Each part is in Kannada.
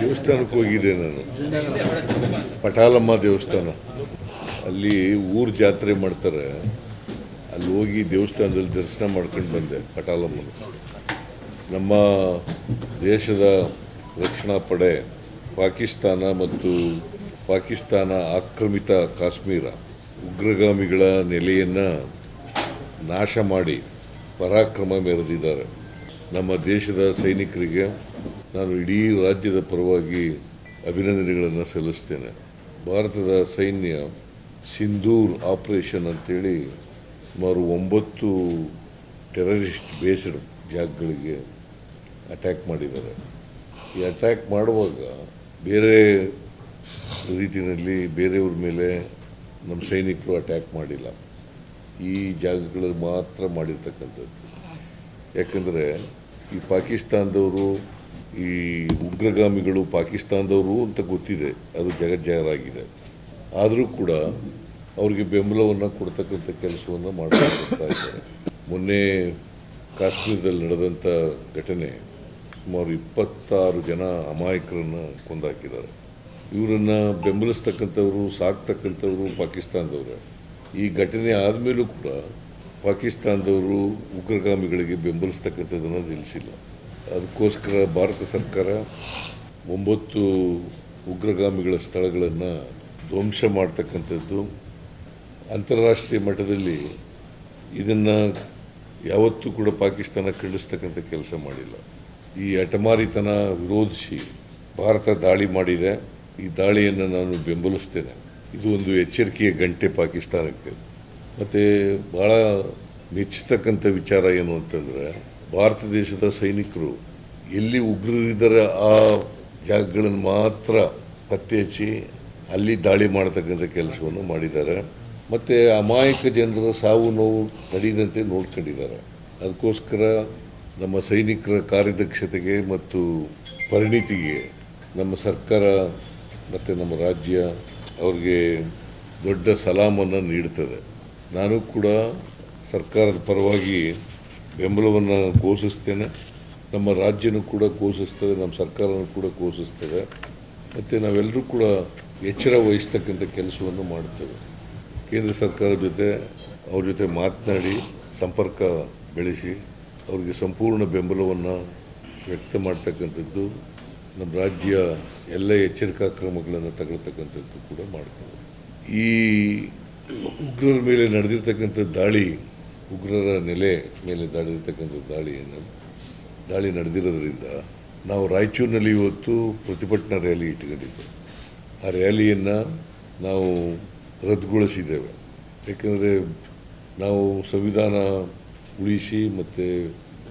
ದೇವಸ್ಥಾನಕ್ಕೆ ಹೋಗಿದ್ದೆ ನಾನು. ಪಟಾಲಮ್ಮ ದೇವಸ್ಥಾನ. ಅಲ್ಲಿ ಊರು ಜಾತ್ರೆ ಮಾಡ್ತಾರೆ. ಅಲ್ಲಿ ಹೋಗಿ ದೇವಸ್ಥಾನದಲ್ಲಿ ದರ್ಶನ ಮಾಡ್ಕೊಂಡು ಬಂದೆ ಪಟಾಲಮ್ಮನ. ನಮ್ಮ ದೇಶದ ರಕ್ಷಣಾ ಪಡೆ ಪಾಕಿಸ್ತಾನ ಮತ್ತು ಪಾಕಿಸ್ತಾನ ಆಕ್ರಮಿತ ಕಾಶ್ಮೀರ ಉಗ್ರಗಾಮಿಗಳ ನೆಲೆಯನ್ನು ನಾಶ ಮಾಡಿ ಪರಾಕ್ರಮ ಮೆರೆದಿದ್ದಾರೆ. ನಮ್ಮ ದೇಶದ ಸೈನಿಕರಿಗೆ ನಾನು ಇಡೀ ರಾಜ್ಯದ ಪರವಾಗಿ ಅಭಿನಂದನೆಗಳನ್ನು ಸಲ್ಲಿಸ್ತೇನೆ. ಭಾರತದ ಸೈನ್ಯ ಸಿಂಧೂರ್ ಆಪರೇಷನ್ ಅಂತೇಳಿ ಸುಮಾರು ಒಂಬತ್ತು ಟೆರರಿಸ್ಟ್ ಬೇಸ್ಡ್ ಜಾಗಗಳಿಗೆ ಅಟ್ಯಾಕ್ ಮಾಡಿದ್ದಾರೆ. ಈ ಅಟ್ಯಾಕ್ ಮಾಡುವಾಗ ಬೇರೆ ರೀತಿಯಲ್ಲಿ ಬೇರೆಯವ್ರ ಮೇಲೆ ನಮ್ಮ ಸೈನಿಕರು ಅಟ್ಯಾಕ್ ಮಾಡಿಲ್ಲ. ಈ ಜಾಗಗಳಲ್ಲಿ ಮಾತ್ರ ಮಾಡಿರ್ತಕ್ಕಂಥದ್ದು. ಯಾಕಂದರೆ ಈ ಪಾಕಿಸ್ತಾನದವರು, ಈ ಉಗ್ರಗಾಮಿಗಳು ಪಾಕಿಸ್ತಾನದವರು ಅಂತ ಗೊತ್ತಿದೆ, ಅದು ಜಗಜ್ಜಾಹರಾಗಿದೆ ಆದರೂ ಕೂಡ ಅವರಿಗೆ ಬೆಂಬಲವನ್ನು ಕೊಡ್ತಕ್ಕಂಥ ಕೆಲಸವನ್ನು ಮಾಡ್ತಾ ಇದ್ದಾರೆ. ಮೊನ್ನೆ ಕಾಶ್ಮೀರದಲ್ಲಿ ನಡೆದಂಥ ಘಟನೆ ಸುಮಾರು ಇಪ್ಪತ್ತಾರು ಜನ ಅಮಾಯಕರನ್ನು ಕೊಂದಾಕಿದ್ದಾರೆ. ಇವರನ್ನು ಬೆಂಬಲಿಸ್ತಕ್ಕಂಥವ್ರು, ಸಾಕ್ತಕ್ಕಂಥವ್ರು ಪಾಕಿಸ್ತಾನದವರೇ. ಈ ಘಟನೆ ಆದಮೇಲೂ ಕೂಡ ಪಾಕಿಸ್ತಾನದವರು ಉಗ್ರಗಾಮಿಗಳಿಗೆ ಬೆಂಬಲಿಸ್ತಕ್ಕಂಥದ್ದನ್ನು ನಿಲ್ಲಿಸಿಲ್ಲ ಅದಕ್ಕೋಸ್ಕರ ಭಾರತ ಸರ್ಕಾರ ಒಂಬತ್ತು ಉಗ್ರಗಾಮಿಗಳ ಸ್ಥಳಗಳನ್ನು ಧ್ವಂಸ ಮಾಡ್ತಕ್ಕಂಥದ್ದು ಅಂತಾರಾಷ್ಟ್ರೀಯ ಮಟ್ಟದಲ್ಲಿ ಇದನ್ನು ಯಾವತ್ತೂ ಕೂಡ ಪಾಕಿಸ್ತಾನ ಖಂಡಿಸ್ತಕ್ಕಂಥ ಕೆಲಸ ಮಾಡಿಲ್ಲ. ಈ ಅಟಮಾರಿತನ ವಿರೋಧಿಸಿ ಭಾರತ ದಾಳಿ ಮಾಡಿದೆ. ಈ ದಾಳಿಯನ್ನು ನಾನು ಬೆಂಬಲಿಸ್ತೇನೆ. ಇದು ಒಂದು ಎಚ್ಚರಿಕೆಯ ಗಂಟೆ ಪಾಕಿಸ್ತಾನಕ್ಕೆ. ಮತ್ತು ಭಾಳ ಮೆಚ್ಚತಕ್ಕಂಥ ವಿಚಾರ ಏನು ಅಂತಂದರೆ, ಭಾರತ ದೇಶದ ಸೈನಿಕರು ಎಲ್ಲಿ ಉಗ್ರರಿದ್ದಾರೆ ಆ ಜಾಗಗಳನ್ನು ಮಾತ್ರ ಪತ್ತೆ ಹಚ್ಚಿ ಅಲ್ಲಿ ದಾಳಿ ಮಾಡತಕ್ಕಂಥ ಕೆಲಸವನ್ನು ಮಾಡಿದ್ದಾರೆ. ಮತ್ತು ಅಮಾಯಕ ಜನರ ಸಾವು ನೋವು ನಡೆಯದಂತೆ ನೋಡ್ಕೊಂಡಿದ್ದಾರೆ. ಅದಕ್ಕೋಸ್ಕರ ನಮ್ಮ ಸೈನಿಕರ ಕಾರ್ಯದಕ್ಷತೆಗೆ ಮತ್ತು ಪರಿಣಿತಿಗೆ ನಮ್ಮ ಸರ್ಕಾರ ಮತ್ತು ನಮ್ಮ ರಾಜ್ಯ ಅವ್ರಿಗೆ ದೊಡ್ಡ ಸಲಾಮನ್ನು ನೀಡುತ್ತದೆ ನಾನು ಕೂಡ ಸರ್ಕಾರದ ಪರವಾಗಿ ಬೆಂಬಲವನ್ನು ಘೋಷಿಸ್ತೇನೆ. ನಮ್ಮ ರಾಜ್ಯನೂ ಕೂಡ ಘೋಷಿಸ್ತದೆ, ನಮ್ಮ ಸರ್ಕಾರನೂ ಕೂಡ ಘೋಷಿಸ್ತದೆ. ಮತ್ತು ನಾವೆಲ್ಲರೂ ಕೂಡ ಎಚ್ಚರ ವಹಿಸ್ತಕ್ಕಂಥ ಕೆಲಸವನ್ನು ಮಾಡ್ತೇವೆ. ಕೇಂದ್ರ ಸರ್ಕಾರದ ಜೊತೆ, ಅವ್ರ ಜೊತೆ ಮಾತನಾಡಿ, ಸಂಪರ್ಕ ಬೆಳೆಸಿ, ಅವ್ರಿಗೆ ಸಂಪೂರ್ಣ ಬೆಂಬಲವನ್ನು ವ್ಯಕ್ತ ಮಾಡ್ತಕ್ಕಂಥದ್ದು ನಮ್ಮ ರಾಜ್ಯ ಎಲ್ಲ ಎಚ್ಚರಿಕಾ ಕ್ರಮಗಳನ್ನು ತಗೊಳ್ತಕ್ಕಂಥದ್ದು ಕೂಡ ಮಾಡ್ತದೆ ಈ ಉಗ್ರರ ಮೇಲೆ ನಡೆದಿರ್ತಕ್ಕಂಥ ದಾಳಿ, ಉಗ್ರರ ನೆಲೆ ಮೇಲೆ ನಡೆದಿರ್ತಕ್ಕಂಥ ದಾಳಿಯನ್ನು ದಾಳಿ ನಡೆದಿರೋದ್ರಿಂದ ನಾವು ರಾಯಚೂರಿನಲ್ಲಿ ಇವತ್ತು ಪ್ರತಿಭಟನಾ ರ್ಯಾಲಿ ಇಟ್ಕೊಂಡಿದ್ದೇವೆ ಆ ರ್ಯಾಲಿಯನ್ನು ನಾವು ರದ್ದುಗೊಳಿಸಿದ್ದೇವೆ. ಏಕೆಂದರೆ ನಾವು ಸಂವಿಧಾನ ಉಳಿಸಿ ಮತ್ತು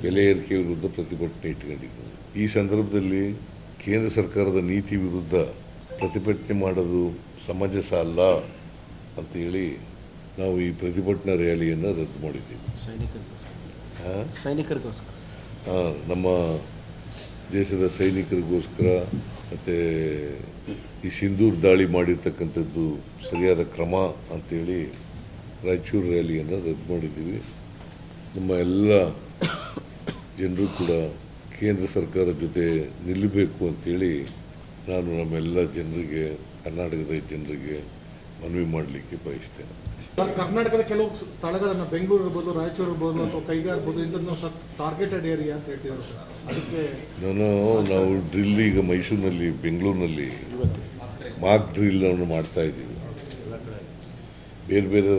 ಬೆಲೆ ಏರಿಕೆ ವಿರುದ್ಧ ಪ್ರತಿಭಟನೆ ಇಟ್ಕೊಂಡಿದ್ದೆವು ಈ ಸಂದರ್ಭದಲ್ಲಿ ಕೇಂದ್ರ ಸರ್ಕಾರದ ನೀತಿ ವಿರುದ್ಧ ಪ್ರತಿಭಟನೆ ಮಾಡೋದು ಸಮಂಜಸ ಅಲ್ಲ ಅಂತೇಳಿ ನಾವು ಈ ಪ್ರತಿಭಟನಾ ರ್ಯಾಲಿಯನ್ನು ರದ್ದು ಮಾಡಿದ್ದೀವಿ. ಸೈನಿಕರಿಗೋಸ್ಕರ. ಆ? ಸೈನಿಕರಿಗೋಸ್ಕರ. ಆ, ನಮ್ಮ ದೇಶದ ಸೈನಿಕರಿಗೋಸ್ಕರ ಮತ್ತು ಈ ಸಿಂಧೂರ್ ದಾಳಿ ಮಾಡಿರ್ತಕ್ಕಂಥದ್ದು ಸರಿಯಾದ ಕ್ರಮ ಅಂತೇಳಿ ರಾಯಚೂರು ರ್ಯಾಲಿಯನ್ನು ರದ್ದು ಮಾಡಿದ್ದೀವಿ. ನಮ್ಮ ಎಲ್ಲ ಜನರು ಕೂಡ ಕೇಂದ್ರ ಸರ್ಕಾರದ ಜೊತೆ ನಿಲ್ಲಬೇಕು ಅಂತೇಳಿ ನಾನು ನಮ್ಮೆಲ್ಲ ಜನರಿಗೆ ಕರ್ನಾಟಕದ ಜನರಿಗೆ ಮನವಿ ಮಾಡಲಿಕ್ಕೆ ಬಯಸ್ತೇನೆ. ಸರ್ ಕರ್ನಾಟಕದ ಕೆಲವು ಸ್ಥಳಗಳನ್ನು ಬೆಂಗಳೂರು ಇರ್ಬೋದು ರಾಯಚೂರು ಇರ್ಬೋದು ಅಥವಾ ಕೈಗಾರ ಇರ್ಬೋದು ಟಾರ್ಗೆಟೆಡ್ ಏರಿಯಾ ಅಂತ ಹೇಳ್ತಿದ್ದಾರೆ ಅದಕ್ಕೆ ನಾನು ನಾವು ಡ್ರಿಲ್ ಈಗ ಮೈಸೂರಿನಲ್ಲಿ ಬೆಂಗಳೂರಿನಲ್ಲಿ ಮಾಕ್ ಡ್ರಿಲ್ಲನ್ನು ಮಾಡ್ತಾ ಇದ್ದೀವಿ. ಬೇರೆ ಬೇರೆ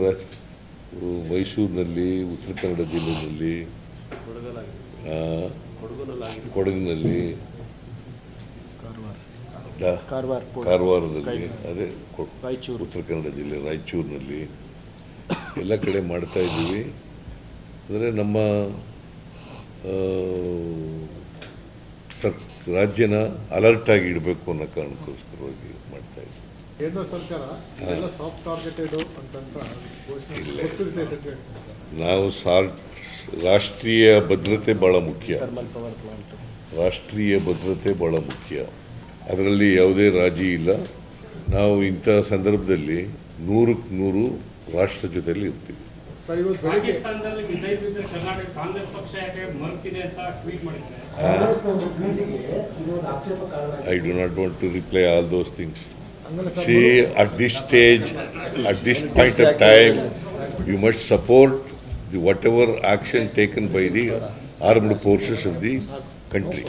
ಮೈಸೂರಿನಲ್ಲಿ ಉತ್ತರ ಕನ್ನಡ ಜಿಲ್ಲೆಯಲ್ಲಿ ಕೊಡಗಿನಲ್ಲಿ ಕಾರವಾರ ದ- ಕಾರವಾರ ಕಾರವಾರದಲ್ಲಿ ಅದೇ ಕೊ- ರಾಯಚೂರು. ಉತ್ತರ ಕನ್ನಡ ಜಿಲ್ಲೆ ರಾಯಚೂರಿನಲ್ಲಿ ಎಲ್ಲ ಕಡೆ ಮಾಡ್ತಾ ಇದ್ದೀವಿ. ಅಂದರೆ ನಮ್ಮ ಸರ್ ರಾಜ್ಯನ ಅಲರ್ಟ್ ಆಗಿ ಇಡಬೇಕು ಅನ್ನೋ ಕಾರಣಕ್ಕೋಸ್ಕರವಾಗಿ ಮಾಡ್ತಾ ಇದ್ದೀವಿ. ಕೇಂದ್ರ ಸರ್ಕಾರ ಸಾಫ್ಟ್ ಟಾರ್ಗೆಟೆಡ್ ಅಂತ ನಾವು ಸಾರ್ ರಾಷ್ಟ್ರೀಯ ಭದ್ರತೆ ಭಾಳ ಮುಖ್ಯ. Thermal power plant. ರಾಷ್ಟ್ರೀಯ ಭದ್ರತೆ ಭಾಳ ಮುಖ್ಯ. ಅದರಲ್ಲಿ ಯಾವುದೇ ರಾಜಿ ಇಲ್ಲ. ನಾವು ಇಂಥ ಸಂದರ್ಭದಲ್ಲಿ ನೂರಕ್ಕೆ ನೂರು ರಾಷ್ಟ್ರ ಜೊತೆಯಲ್ಲಿ ಇರ್ತೀವಿ. ಸರ್ ಇವತ್ತು ಪಾಕಿಸ್ತಾನದಲ್ಲಿ ಮಿಸೈಲ್ ಬಿದ್ದರೆ ಕರ್ನಾಟಕ ಕಾಂಗ್ರೆಸ್ ಪಕ್ಷ ಯಾಕೆ ಮರುತಿದೆ ಟ್ವೀಟ್ ಮಾಡಿದ್ದಾರೆ. I do not want to reply all those things see at this stage at this point of time you must support must support the whatever action taken by the armed forces of the country.